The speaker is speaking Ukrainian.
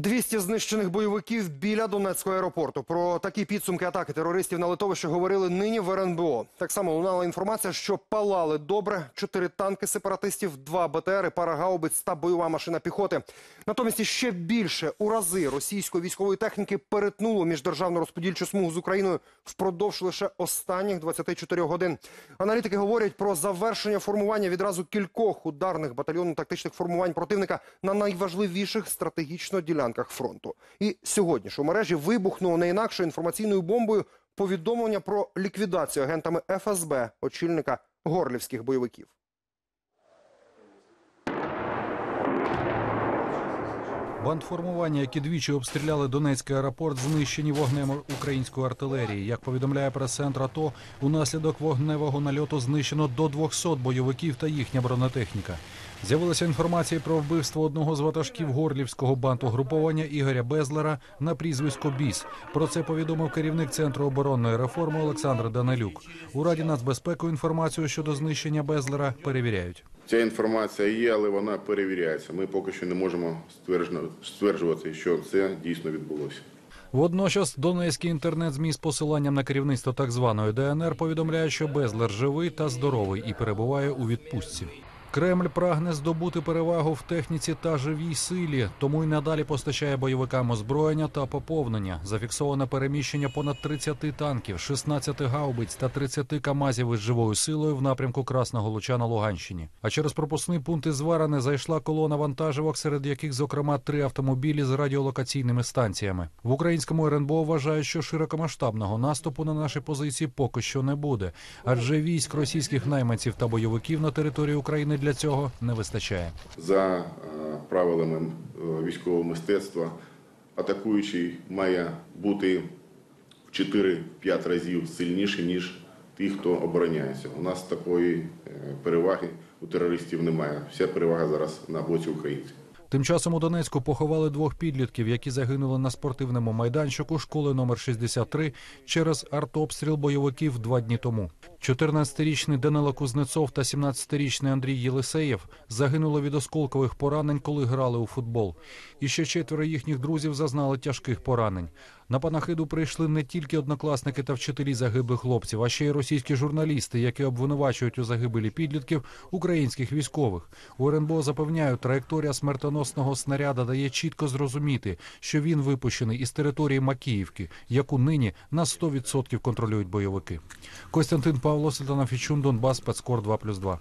200 знищених бойовиків біля Донецького аеропорту. Про такі підсумки атаки терористів на литовище говорили нині в РНБО. Так само лунала інформація, що палали добре чотири танки сепаратистів, два БТРи, пара гаубиць та бойова машина піхоти. Натомість ще більше у рази російської військової техніки перетнуло міждержавну розподільчу смугу з Україною впродовж лише останніх 24 годин. Аналітики говорять про завершення формування відразу кількох ударних батальйонно-тактичних формувань противника на найважливіших стратегічно ділянках фронту. І сьогодні ж у мережі вибухнуло не інакше інформаційною бомбою повідомлення про ліквідацію агентами ФСБ очільника горлівських бойовиків. Бандформування, які двічі обстріляли Донецький аеропорт, знищені вогнем української артилерії. Як повідомляє прес-центр АТО, унаслідок вогневого нальоту знищено до 200 бойовиків та їхня бронетехніка. З'явилася інформація про вбивство одного з ватажків горлівського бандугруповання Ігоря Безлера на прізвисько Біс. Про це повідомив керівник центру оборонної реформи Олександр Данилюк. У раді нацбезпеку інформацію щодо знищення Безлера перевіряють. Ця інформація є, але вона перевіряється. Ми поки що не можемо стверджувати, що це дійсно відбулося. Водночас Донецький інтернет-змі з посиланням на керівництво так званої ДНР повідомляє, що Безлер живий та здоровий і перебуває у відпустці. Кремль прагне здобути перевагу в техніці та живій силі, тому й надалі постачає бойовикам озброєння та поповнення. Зафіксоване переміщення понад 30 танків, 16 гаубиць та 30 камазів із живою силою в напрямку Красного Луча на Луганщині. А через пропускний пункт із Зваране зайшла колона вантажівок, серед яких, зокрема, три автомобілі з радіолокаційними станціями. В українському РНБО вважають, що широкомасштабного наступу на наші позиції поки що не буде, адже військ російських найманців та бойовиків на території України для цього не вистачає. За е, правилами е, військового мистецтва, атакуючий має бути в 4-5 разів сильніший, ніж ті, хто обороняється. У нас такої е, переваги у терористів немає. Вся перевага зараз на боці українців. Тим часом у Донецьку поховали двох підлітків, які загинули на спортивному майданчику школи номер 63 через артобстріл бойовиків два дні тому. 14-річний Данило Кузнецов та 17-річний Андрій Єлисеєв загинули від осколкових поранень, коли грали у футбол. І ще четверо їхніх друзів зазнали тяжких поранень. На панахиду прийшли не тільки однокласники та вчителі загиблих хлопців, а ще й російські журналісти, які обвинувачують у загибелі підлітків українських військових. У РНБО запевняють, траєкторія смертоносного снаряда дає чітко зрозуміти, що він випущений із території Макіївки, яку нині на 100% контролюють бойовики. Костянтин Павло, Світлана Фічун, Донбас, Пецкор 2+,2.